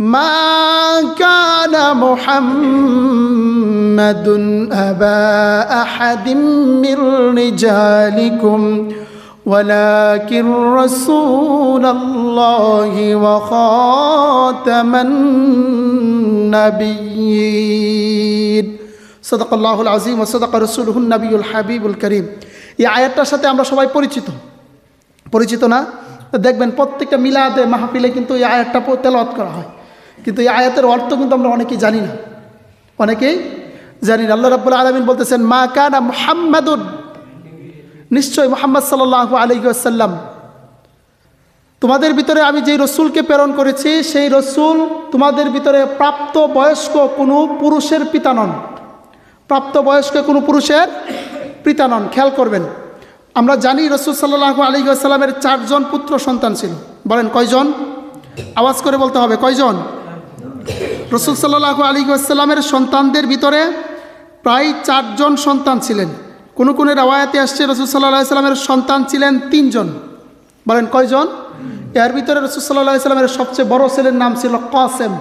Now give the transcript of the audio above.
ما كان محمد أبا أحد من رجالكم ولكن رسول الله وخاتم النبيين صدق الله العظيم وصدق رسوله النبي الحبيب الكريم এই আয়াতটার সাথে আমরা সবাই পরিচিত পরিচিত না তো দেখবেন প্রত্যেকটা মিলাদে মাহফিলে কিন্তু এই আয়াতটা তেলাওয়াত করা হয় কিন্তু এই আয়াতের অর্থ কিন্তু আমরা অনেকেই জানি না। অনেকেই জানি না। আল্লাহ রাব্বুল আলমিন বলতেছেন, মা কানা মুহাম্মাদুন। নিশ্চয় মোহাম্মদ সাল্লাহ আলহি আসাল্লাম তোমাদের ভিতরে আমি যেই রসুলকে প্রেরণ করেছি, সেই রসুল তোমাদের ভিতরে প্রাপ্ত বয়স্ক কোনো পুরুষের পিতা নন। প্রাপ্ত বয়স্ক কোনো পুরুষের পিতা নন। খেয়াল করবেন, আমরা জানি রসুল সাল্লাহ আলী আসাল্লামের চারজন পুত্র সন্তান ছিল। বলেন, কয়জন? আওয়াজ করে বলতে হবে, কয়জন? রসুল সাল্লাহ আলী আসসালামের সন্তানদের ভিতরে প্রায় চারজন সন্তান ছিলেন। কোন কোনো রাওয়ায়াতে আসছে রসুল সাল্লাহ সাল্লামের সন্তান ছিলেন তিনজন। বলেন কয়জন? এর ভিতরে রসুল সাল্লাহ সাল্লামের সবচেয়ে বড় ছেলের নাম ছিল কাসেম।